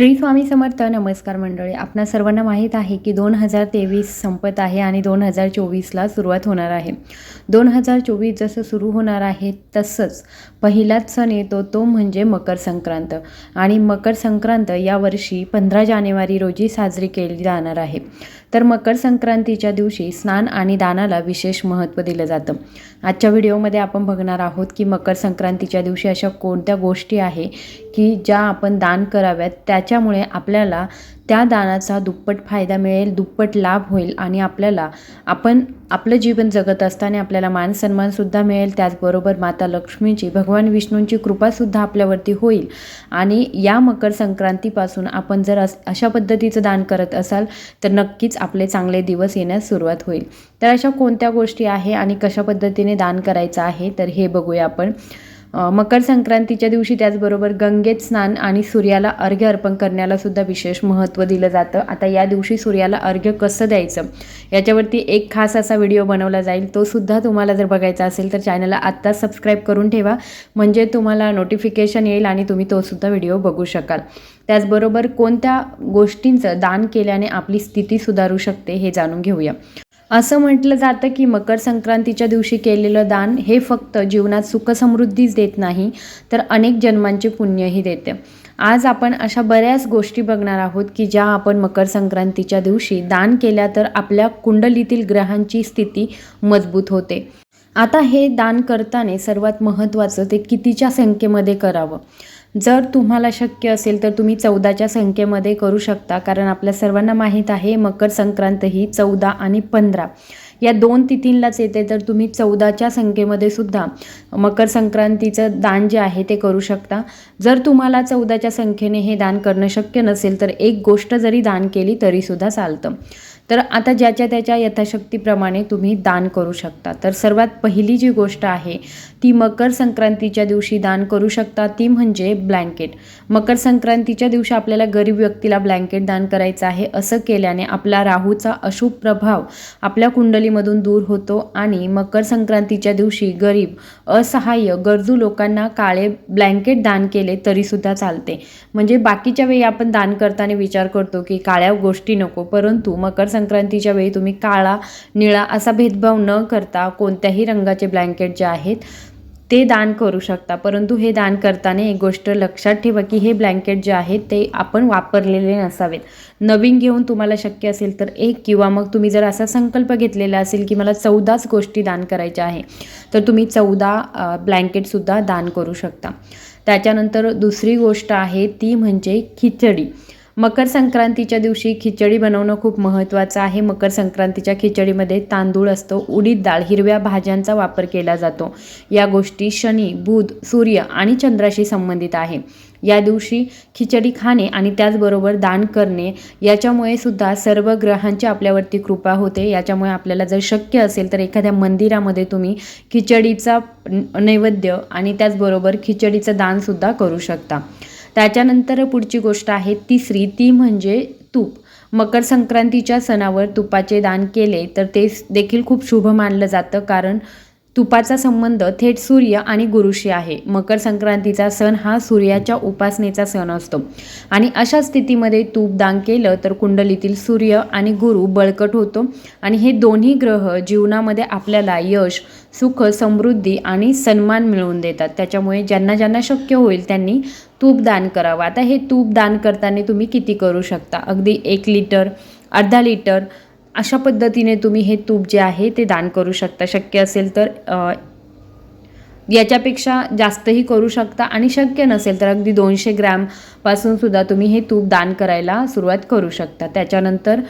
श्री स्वामी समर्थ नमस्कार मंडळी. आपणा सर्वांना माहीत आहे की दोन हजार तेवीस संपत आहे आणि दोन हजार चोवीसला सुरुवात होणार आहे. दोन हजार चोवीस जसं सुरू होणार आहे तसंच पहिलाच सण येतो तो म्हणजे मकर संक्रांत. आणि मकर संक्रांत यावर्षी पंधरा जानेवारी रोजी साजरी केली जाणार आहे. तर मकर संक्रांतीच्या दिवशी स्नान आणि दानाला विशेष महत्त्व दिलं जातं. आजच्या व्हिडिओमध्ये आपण बघणार आहोत की मकर संक्रांतीच्या दिवशी अशा कोणत्या गोष्टी आहे की ज्या आपण दान कराव्यात त्याच्यामुळे आपल्याला त्या दानाचा दुप्पट फायदा मिळेल दुप्पट लाभ होईल आणि आपल्याला आपण आपलं जीवन जगत असताना आपल्याला मान सन्मानसुद्धा मिळेल. त्याचबरोबर माता लक्ष्मीची भगवान विष्णूंची कृपासुद्धा आपल्यावरती होईल. आणि या मकर संक्रांतीपासून आपण जर अस अशा पद्धतीचं दान करत असाल तर नक्कीच आपले चांगले दिवस येण्यास सुरुवात होईल. तर अशा कोणत्या गोष्टी आहे आणि कशा पद्धतीने दान करायचं आहे? तर हे बघूया आपण. मकर संक्रांतीच्या दिवशी त्याचबरोबर गंगेत स्नान आणि सूर्याला अर्घ्य अर्पण करण्याला सुद्धा विशेष महत्त्व दिलं जातं. आता या दिवशी सूर्याला अर्घ्य कसं द्यायचं? याच्यावरती एक खास असा व्हिडिओ बनवला जाईल. तो सुद्धा तुम्हाला जर बघायचा असेल तर चॅनलला आत्ताच सबस्क्राईब करून ठेवा. म्हणजे तुम्हाला नोटिफिकेशन येईल आणि तुम्ही तो सुद्धा व्हिडिओ बघू शकाल. त्याचबरोबर कोणत्या गोष्टींचं दान केल्याने आपली स्थिती सुधारू शकते हे जाणून घेऊया. असं म्हटलं जातं की मकर संक्रांतीच्या दिवशी केलेलं दान हे फक्त जीवनात सुखसमृद्धीच देत नाही तर अनेक जन्मांचे पुण्यही देते. आज आपण अशा बऱ्याच गोष्टी बघणार आहोत की ज्या आपण मकर संक्रांतीच्या दिवशी दान केल्या तर आपल्या कुंडलीतील ग्रहांची स्थिती मजबूत होते. आता हे दान करताना सर्वात महत्त्वाचं ते कितीच्या संख्येमध्ये करावं? जर तुम्हाला शक्य असेल तर तुम्ही चौदाच्या संख्येमध्ये करू शकता कारण आपल्या सर्वांना माहीत आहे मकर संक्रांत ही चौदा आणि पंधरा. या दोन तिथींलाच येते तर तुम्ही चौदाच्या संख्येमध्ये सुद्धा मकर संक्रांतीचं दान जे आहे ते करू शकता. जर तुम्हाला चौदाच्या संख्येने हे दान करणं शक्य नसेल तर एक गोष्ट जरी दान केली तरीसुद्धा चालतं. तर आता ज्याच्या त्याच्या यथाशक्तीप्रमाणे तुम्ही दान करू शकता. तर सर्वात पहिली जी गोष्ट आहे ती मकर संक्रांतीच्या दिवशी दान करू शकता ती म्हणजे ब्लँकेट. मकर संक्रांतीच्या दिवशी आपल्याला गरीब व्यक्तीला ब्लँकेट दान करायचं आहे असं केल्याने आपला राहूचा अशुभ प्रभाव आपल्या कुंडलीमधून दूर होतो आणि मकर संक्रांतीच्या दिवशी गरीब असहाय्य गरजू लोकांना काळे ब्लँकेट दान केले तरीसुद्धा चालते. म्हणजे बाकीच्या वेळी आपण दान करताना विचार करतो की काळ्या गोष्टी नको परंतु मकर संक्रांतीच्या वेळी तुम्ही काळा निळा असा भेदभाव न करता कोणत्याही रंगाचे ब्लँकेट जे आहेत ते दान करू शकता. परंतु हे दान करताना एक गोष्ट लक्षात ठेवा की हे ब्लँकेट जे आहेत ते आपण वापरलेले नसावेत. नवीन घेऊन तुम्हाला शक्य असेल तर एक किंवा मग तुम्ही जर असा संकल्प घेतलेला असेल की मला चौदाच गोष्टी दान करायच्या आहे तर तुम्ही चौदा ब्लँकेटसुद्धा दान करू शकता. त्याच्यानंतर दुसरी गोष्ट आहे ती म्हणजे खिचडी. मकर संक्रांतीच्या दिवशी खिचडी बनवणं खूप महत्त्वाचं आहे. मकर संक्रांतीच्या खिचडीमध्ये तांदूळ असतो उडीद डाळ हिरव्या भाज्यांचा वापर केला जातो. या गोष्टी शनी बुध सूर्य आणि चंद्राशी संबंधित आहे. या दिवशी खिचडी खाणे आणि त्याचबरोबर दान करणे याच्यामुळे सुद्धा सर्व ग्रहांची आपल्यावरती कृपा होते. याच्यामुळे आपल्याला जर शक्य असेल तर एखाद्या मंदिरामध्ये तुम्ही खिचडीचा नैवेद्य आणि त्याचबरोबर खिचडीचं दानसुद्धा करू शकता. त्याच्यानंतर पुढची गोष्ट आहे तिसरी ती म्हणजे तूप. मकर संक्रांतीच्या सणावर तुपाचे दान केले तर ते देखील खूप शुभ मानलं जातं कारण तुपाचा संबंध थेट सूर्य आणि गुरुशी आहे. मकर संक्रांतीचा सण हा सूर्याच्या उपासनेचा सण असतो. आणि अशा स्थितीमध्ये तूप दान केलं तर कुंडलीतील सूर्य आणि गुरु बळकट होतो. आणि हे दोन्ही ग्रह जीवनामध्ये आपल्याला यश सुख समृद्धी आणि सन्मान मिळवून देतात. त्याच्यामुळे ज्यांना ज्यांना शक्य होईल त्यांनी तूप दान करावं. आता हे तूप दान करताना तुम्ही किती करू शकता? अगदी एक लिटर अर्धा लिटर अशा पद्धतीने तुम्ही हे तूप जे आहे ते दान करू शकता. शक्य असेल तर याच्यापेक्षा जास्तही करू शकता आणि शक्य नसेल तर अगदी दोनशे ग्रॅमपासून सुद्धा तुम्ही हे तूप दान करायला सुरुवात करू शकता. त्याच्यानंतर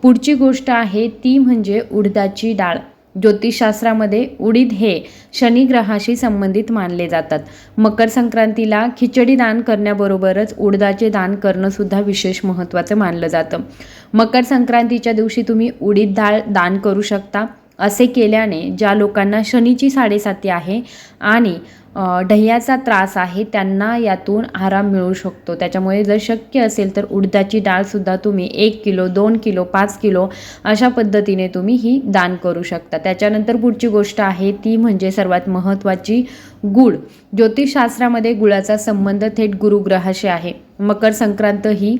पुढची गोष्ट आहे ती म्हणजे उडदाची डाळ. ज्योतिषशास्त्रामध्ये उडीद हे शनिग्रहाशी संबंधित मानले जातात. मकर संक्रांतीला खिचडी दान करण्याबरोबरच उडदाचे दान करणंसुद्धा विशेष महत्त्वाचं मानलं जातं. मकर संक्रांतीच्या दिवशी तुम्ही उडीद डाळ दान करू शकता असे केल्याने ज्या लोकांना शनीची साडेसाती आहे आणि ढह्याचा त्रास आहे त्यांना यातून आराम मिळू शकतो. त्याच्यामुळे जर शक्य असेल तर उडदाची डाळसुद्धा तुम्ही एक किलो दोन किलो पाच किलो अशा पद्धतीने तुम्ही ही दान करू शकता. त्याच्यानंतर पुढची गोष्ट आहे ती म्हणजे सर्वात महत्त्वाची गुळ. ज्योतिषशास्त्रामध्ये गुळाचा संबंध थेट गुरुग्रहाशी आहे. मकर संक्रांत ही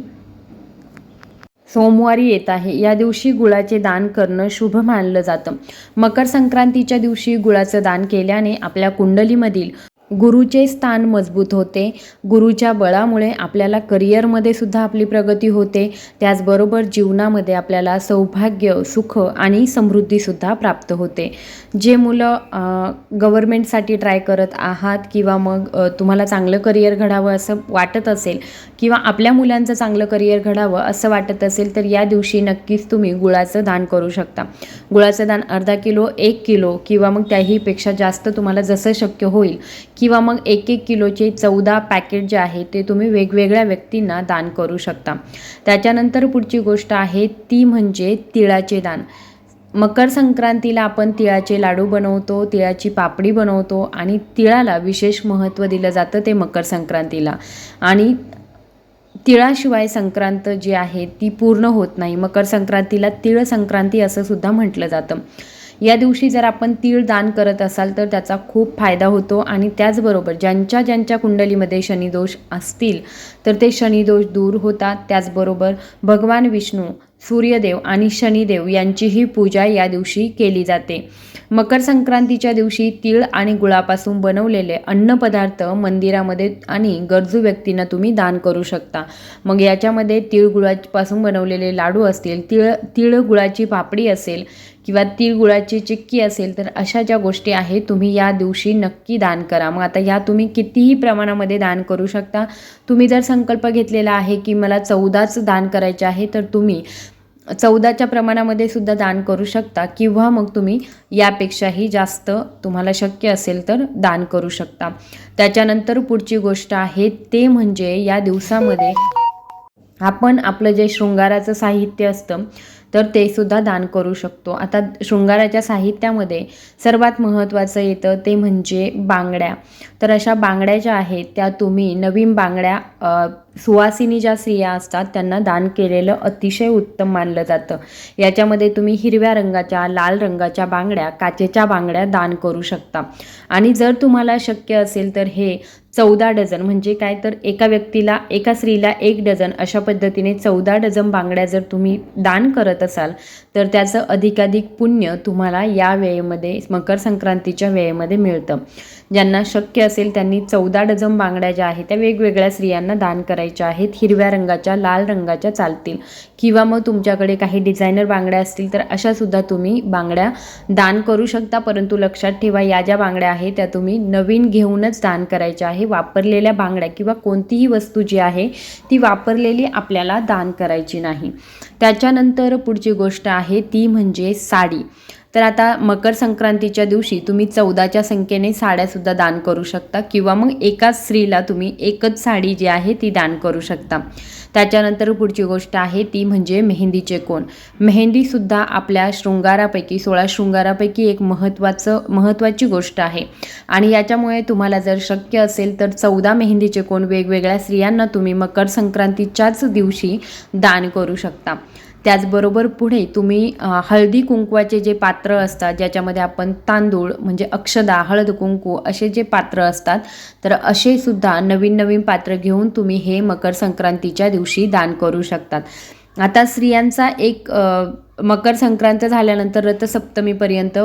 सोमवारी येत आहे. या दिवशी गुळाचे दान करणं शुभ मानलं जातं. मकर संक्रांतीच्या दिवशी गुळाचं दान केल्याने आपल्या कुंडलीमधील गुरुचे स्थान मजबूत होते. गुरुच्या बळामुळे आपल्याला करिअरमध्ये सुद्धा आपली प्रगती होते. त्याचबरोबर जीवनामध्ये आपल्याला सौभाग्य सुख आणि समृद्धीसुद्धा प्राप्त होते. जे मुलं गव्हर्मेंटसाठी ट्राय करत आहात किंवा मग तुम्हाला चांगलं करिअर घडावं असं वाटत असेल किंवा आपल्या मुलांचं चांगलं करिअर घडावं असं वाटत असेल तर या दिवशी नक्कीच तुम्ही गुळाचं दान करू शकता. गुळाचं दान अर्धा किलो एक किलो किंवा मग त्याहीपेक्षा जास्त तुम्हाला जसं शक्य होईल किंवा मग एक एक किलोचे चौदा पॅकेट जे आहे ते तुम्ही वेगवेगळ्या व्यक्तींना दान करू शकता. त्याच्यानंतर पुढची गोष्ट आहे ती म्हणजे तिळाचे दान. मकर संक्रांतीला आपण तिळाचे लाडू बनवतो तिळाची पापडी बनवतो आणि तिळाला विशेष महत्त्व दिलं जातं ते मकर संक्रांतीला. आणि तिळाशिवाय संक्रांत जी आहे ती पूर्ण होत नाही. मकर संक्रांतीला तिळ संक्रांती असं सुद्धा म्हटलं जातं. या दिवशी जर आपण तीळ दान करत असाल तर त्याचा खूप फायदा होतो आणि त्याचबरोबर ज्यांच्या ज्यांच्या कुंडलीमध्ये शनिदोष असतील तर ते शनिदोष दूर होतात. त्याचबरोबर भगवान विष्णू सूर्यदेव आणि शनिदेव यांचीही पूजा या दिवशी केली जाते. मकर संक्रांतीच्या दिवशी तीळ आणि गुळापासून बनवलेले अन्नपदार्थ मंदिरामध्ये आणि गरजू व्यक्तींना तुम्ही दान करू शकता. मग याच्यामध्ये तीळ गुळापासून बनवलेले लाडू असतील तीळ तीळ गुळाची पापडी असेल किंवा तिळगुळाची चिक्की असेल तर अशा ज्या गोष्टी आहेत तुम्ही या दिवशी नक्की दान करा. मग आता या तुम्ही कितीही प्रमाणामध्ये दान करू शकता. तुम्ही जर संकल्प घेतलेला आहे की मला चौदाच दान करायचे आहे तर तुम्ही चौदाच्या प्रमाणामध्ये सुद्धा दान करू शकता किंवा मग तुम्ही यापेक्षाही जास्त तुम्हाला शक्य असेल तर दान करू शकता. त्याच्यानंतर पुढची गोष्ट आहे ते म्हणजे या दिवसामध्ये आपण आपलं जे शृंगाराचं साहित्य असतं तर ते सुद्धा दान करू शकतो. आता शृंगाराच्या साहित्यामध्ये सर्वात महत्त्वाचं येतं ते म्हणजे बांगड्या. तर अशा बांगड्या ज्या आहेत त्या तुम्ही नवीन बांगड्या सुवासिनी ज्या स्त्रिया असतात त्यांना दान केलेलं अतिशय उत्तम मानलं जातं. याच्यामध्ये तुम्ही हिरव्या रंगाच्या लाल रंगाच्या बांगड्या काचेच्या बांगड्या दान करू शकता. आणि जर तुम्हाला शक्य असेल तर हे चौदा डझन. म्हणजे काय तर एका व्यक्तीला एका स्त्रीला एक डझन. अशा पद्धतीने चौदा डझन बांगड्या जर तुम्ही दान करत असाल तर त्याचं अधिकाधिक पुण्य तुम्हाला या वेळेमध्ये मकर संक्रांतीच्या वेळेमध्ये मिळतं. ज्यांना शक्य असेल त्यांनी चौदा डझन बांगड्या ज्या आहेत त्या वेगवेगळ्या स्त्रियांना दान करायच्या आहेत. हिरव्या रंगाच्या लाल रंगाच्या चालतील. किंवा मग तुमच्याकडे काही डिझायनर बांगड्या असतील तर अशासुद्धा तुम्ही बांगड्या दान करू शकता. परंतु लक्षात ठेवा या ज्या बांगड्या आहेत त्या तुम्ही नवीन घेऊनच दान करायच्या आहे. वापरलेल्या बांगड्या किंवा कोणतीही वस्तू जी आहे ती वापरलेली आपल्याला दान करायची नाही. त्याच्यानंतर पुढची गोष्ट आहे ती म्हणजे साडी. तर आता मकर संक्रांतीच्या दिवशी तुम्ही चौदाच्या संख्येने साड्यासुद्धा दान करू शकता किंवा मग एकाच स्त्रीला तुम्ही एकच साडी जी आहे ती दान करू शकता. त्याच्यानंतर पुढची गोष्ट आहे ती म्हणजे मेहंदीचे कोण. मेहंदीसुद्धा आपल्या शृंगारापैकी सोळा शृंगारापैकी एक महत्त्वाचं महत्त्वाची गोष्ट आहे. आणि याच्यामुळे तुम्हाला जर शक्य असेल तर चौदा मेहंदीचे कोण वेगवेगळ्या स्त्रियांना तुम्ही मकर संक्रांतीच्याच दिवशी दान करू शकता. त्याचबरोबर पुढे तुम्ही हळदी कुंकवाचे जे पात्र असतात ज्याच्यामध्ये आपण तांदूळ म्हणजे अक्षदा हळद कुंकू असे जे पात्र असतात तर असे सुद्धा नवीन नवीन पात्र घेऊन तुम्ही हे मकर संक्रांतीच्या दिवशी दान करू शकतात. आता स्त्रियांचा एक मकर संक्रांत झाल्यानंतर रथसप्तमीपर्यंत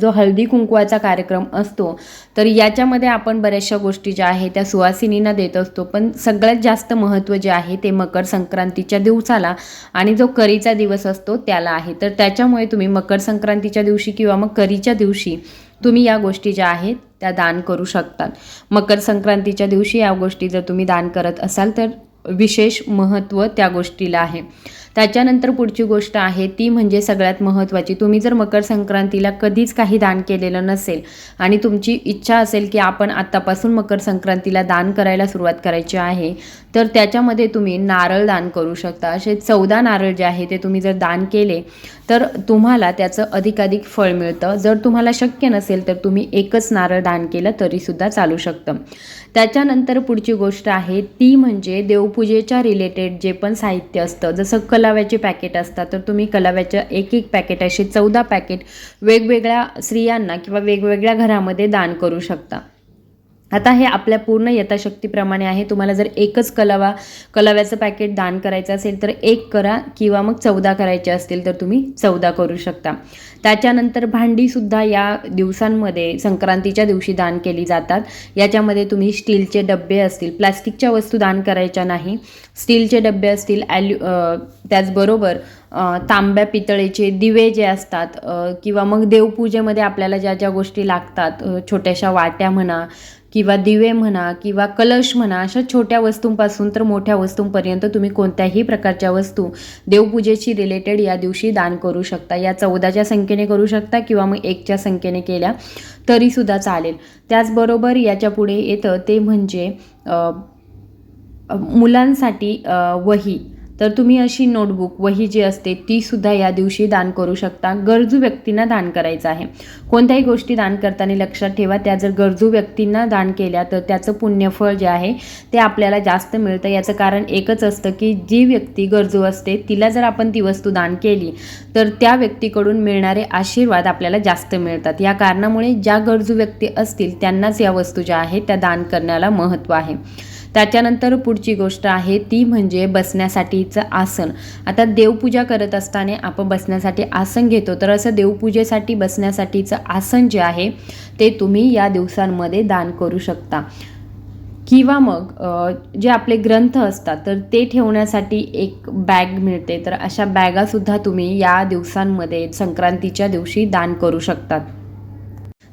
जो हळदी कुंकवाचा कार्यक्रम असतो तर याच्यामध्ये आपण बऱ्याचशा गोष्टी ज्या आहेत त्या सुवासिनींना देत असतो. पण सगळ्यात जास्त महत्त्व जे आहे ते मकर संक्रांतीच्या दिवसाला आणि जो करीचा दिवस असतो त्याला आहे. तर त्याच्यामुळे तुम्ही मकर संक्रांतीच्या दिवशी किंवा मग करीच्या दिवशी तुम्ही या गोष्टी ज्या आहेत त्या दान करू शकतात. मकर संक्रांतीच्या दिवशी या गोष्टी जर तुम्ही दान करत असाल तर विशेष महत्त्व त्या गोष्टीला आहे. त्याच्यानंतर पुढची गोष्ट आहे ती म्हणजे सगळ्यात महत्त्वाची. तुम्ही जर मकर संक्रांतीला कधीच काही दान केलेलं नसेल आणि तुमची इच्छा असेल की आपण आत्तापासून मकर संक्रांतीला दान करायला सुरुवात करायची आहे तर त्याच्यामध्ये तुम्ही नारळ दान करू शकता. असे चौदा नारळ जे आहे ते तुम्ही जर दान केले तर तुम्हाला त्याचं अधिकाधिक फळ मिळतं. जर तुम्हाला शक्य नसेल तर तुम्ही एकच नारळ दान केलं तरीसुद्धा चालू शकतं. त्याच्यानंतर पुढची गोष्ट आहे ती म्हणजे देवपूजेच्या रिलेटेड जे पण साहित्य असतं जसं कला कलाव्याचे पॅकेट असतात. तर तुम्ही कलाव्याच्या एक एक पॅकेट असे चौदा पॅकेट वेगवेगळ्या स्त्रियांना किंवा वेगवेगळ्या घरामध्ये दान करू शकता. आता हे आपल्या पूर्ण यथाशक्तीप्रमाणे आहे. तुम्हाला जर एकच कलावा कलाव्याचं पॅकेट दान करायचं असेल तर एक करा किंवा मग चौदा करायचे असतील तर तुम्ही चौदा करू शकता. त्याच्यानंतर भांडीसुद्धा या दिवसांमध्ये संक्रांतीच्या दिवशी दान केली जातात. याच्यामध्ये तुम्ही स्टीलचे डबे असतील प्लॅस्टिकच्या वस्तू दान करायच्या नाही. स्टीलचे डबे असतील ॲल्यु त्याचबरोबर तांब्या पितळेचे दिवे जे असतात किंवा मग देवपूजेमध्ये आपल्याला ज्या ज्या गोष्टी लागतात छोट्याशा वाट्या म्हणा किंवा दिवे म्हणा किंवा कलश म्हणा अशा छोट्या वस्तूंपासून तर मोठ्या वस्तूंपर्यंत तुम्ही कोणत्याही प्रकारच्या वस्तू देवपूजेशी रिलेटेड या दिवशी दान करू शकता. या चौदाच्या संख्येने करू शकता किंवा मग एकच्या संख्येने केल्या तरीसुद्धा चालेल. त्याचबरोबर याच्यापुढे येतं ते म्हणजे मुलांसाठी वही. तर तुम्ही अशी नोटबुक वही जी असते ती सुद्धा या दिवशी दान करू शकता. गरजू व्यक्तींना दान करायचं आहे. कोणत्याही गोष्टी दान करताना लक्षात ठेवा. त्या जर गरजू व्यक्तींना दान केल्या तर त्याचं पुण्यफळ जे आहे ते आपल्याला जास्त मिळतं. याचं कारण एकच असतं की जी व्यक्ती गरजू असते तिला जर आपण ती वस्तू दान केली तर त्या व्यक्तीकडून मिळणारे आशीर्वाद आपल्याला जास्त मिळतात. या कारणामुळे ज्या गरजू व्यक्ती असतील त्यांनाच या वस्तू ज्या आहेत त्या दान करण्याला महत्त्व आहे. त्याच्यानंतर पुढची गोष्ट आहे ती म्हणजे बसण्यासाठीचं आसन. आता देवपूजा करत असताना आपण बसण्यासाठी आसन घेतो तर असं देवपूजेसाठी बसण्यासाठीचं आसन जे आहे ते तुम्ही या दिवसांमध्ये दान करू शकता. किंवा मग जे आपले ग्रंथ असतात तर ते ठेवण्यासाठी एक बॅग मिळते. तर अशा बॅगासुद्धा तुम्ही या दिवसांमध्ये संक्रांतीच्या दिवशी दान करू शकतात.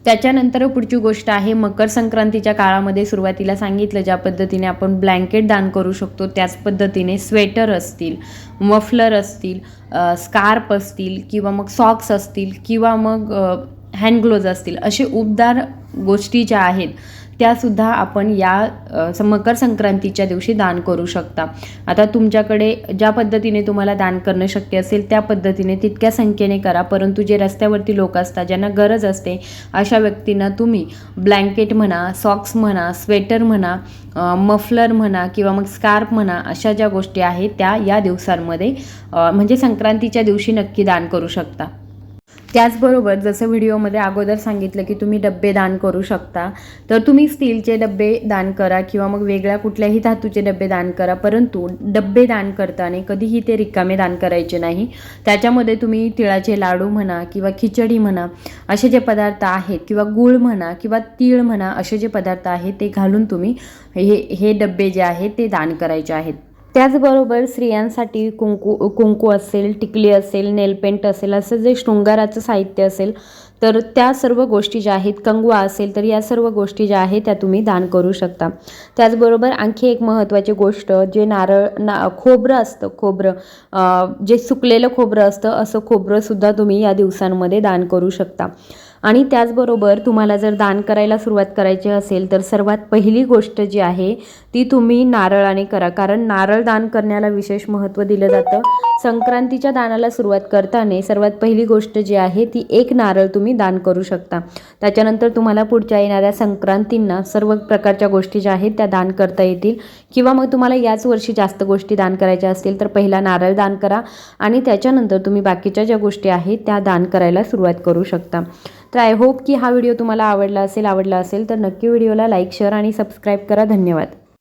त्याच्यानंतर पुढची गोष्ट आहे मकर संक्रांतीच्या काळामध्ये सुरुवातीला सांगितलं ज्या पद्धतीने आपण ब्लँकेट दान करू शकतो त्याच पद्धतीने स्वेटर असतील मफलर असतील स्कार्प असतील किंवा मग सॉक्स असतील किंवा मग हँडग्लोज असतील असे उबदार गोष्टी ज्या आहेत त्यासुद्धा आपण या मकर संक्रांतीच्या दिवशी दान करू शकता. आता तुमच्याकडे ज्या पद्धतीने तुम्हाला दान करणं शक्य असेल त्या पद्धतीने तितक्या संख्येने करा. परंतु जे रस्त्यावरती लोक असतात ज्यांना गरज असते अशा व्यक्तींना तुम्ही ब्लँकेट म्हणा सॉक्स म्हणा स्वेटर म्हणा मफलर म्हणा किंवा मग स्कार्फ म्हणा अशा ज्या गोष्टी आहेत त्या या दिवसांमध्ये म्हणजे संक्रांतीच्या दिवशी नक्की दान करू शकता. त्याचबरोबर जसं व्हिडिओमध्ये अगोदर सांगितलं की तुम्ही डब्बे दान करू शकता तर तुम्ही स्टीलचे डब्बे दान करा किंवा मग वेगळ्या कुठल्याही धातूचे डब्बे दान करा परंतु डब्बे दान करताना कधीही ते रिकामे दान करायचे नाही. त्याच्यामध्ये तुम्ही तिळाचे लाडू म्हणा किंवा खिचडी म्हणा असे जे पदार्थ आहेत किंवा गूळ म्हणा किंवा तीळ म्हणा असे जे पदार्थ आहेत ते घालून तुम्ही हे हे डब्बे जे आहेत ते दान करायचे आहेत. त्याचबरोबर स्त्रियांसाठी कुंकू कुंकू असेल टिकली असेल नेलपेंट असेल असं जे शृंगाराचं साहित्य असेल तर त्या सर्व गोष्टी ज्या आहेत कंगवा असेल तर या सर्व गोष्टी ज्या आहेत त्या तुम्ही दान करू शकता. त्याचबरोबर आणखी एक महत्त्वाची गोष्ट जे नारळ ना खोबरं असतं खोबरं जे सुकलेलं खोबरं असतं असं खोबरंसुद्धा तुम्ही या दिवसांमध्ये दान करू शकता. आणि त्याचबरोबर तुम्हाला जर दान करायला सुरुवात करायची असेल तर सर्वात पहिली गोष्ट जी आहे ती तुम्ही नारळाने करा. कारण नारळ दान करण्याला विशेष महत्त्व दिलं जातं. संक्रांतीच्या दानाला सुरुवात करताना सर्वात पहिली गोष्ट जी आहे ती एक नारळ तुम्ही दान करू शकता. त्याच्यानंतर तुम्हाला पुढच्या येणाऱ्या संक्रांतींना सर्व प्रकारच्या गोष्टी ज्या आहेत त्या दान करता येतील. किंवा मग तुम्हाला याच वर्षी जास्त गोष्टी दान करायच्या असतील तर पहिला नारळ दान करा. आणि त्याच्यानंतर तुम्ही बाकीच्या ज्या गोष्टी आहेत त्या दान करायला सुरुवात करू शकता. तर आय होप की हा व्हिडिओ तुम्हाला आवडला असेल आवडला असेल तर नक्की व्हिडिओला लाईक शेअर आणि सबस्क्राईब करा. धन्यवाद.